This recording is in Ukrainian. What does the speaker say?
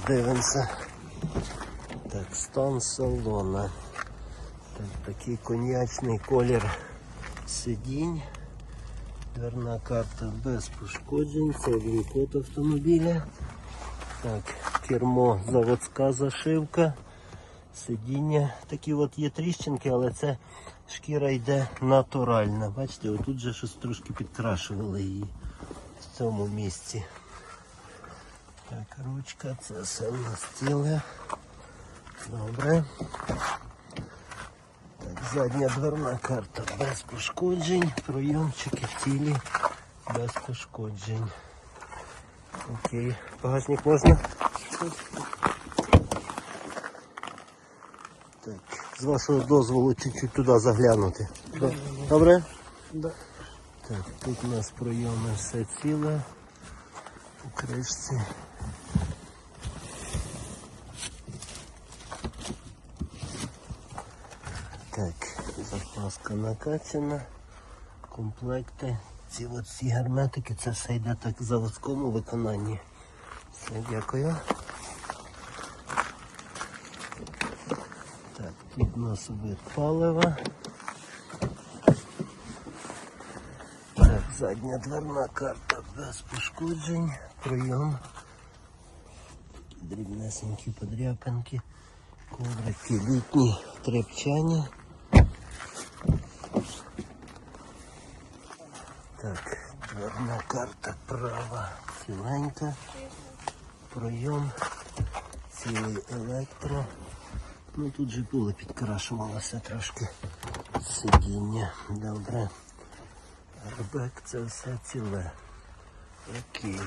подивимося. Так, стан салона. Так, такий коньячний колір сидінь. Дверна карта без пошкоджень. Це він код автомобіля. Так, кермо, заводська зашивка. Сидіння. Такі от є тріщинки, але це шкіра йде натуральна. Бачите, отут же щось трошки підкрашували її в цьому місці. Так, ручка, це все в нас ціле. Добре. Так, задня дверна карта без пошкоджень, пройомчики цілі, без пошкоджень. Окей, багажник можна? Так, з вашого дозволу чуть-чуть туди заглянути. Добре? Да. Так, тут у нас пройоми все ціле у кришці. Так, запаска накачана, комплекти. Ці от всі герметики, це все йде так в заводському виконанні. Все, дякую. Так, тут у нас вид палива. Так, задня дверна карта без пошкоджень, прийом. Дрібнесенькі подряпинки, коврики літні, тряпчані. Дверна карта права ціленька, пройом, цілий електро. Ну тут же було підкрашувалося трошки сидіння. Добре. Арбек це все ціле. Окей.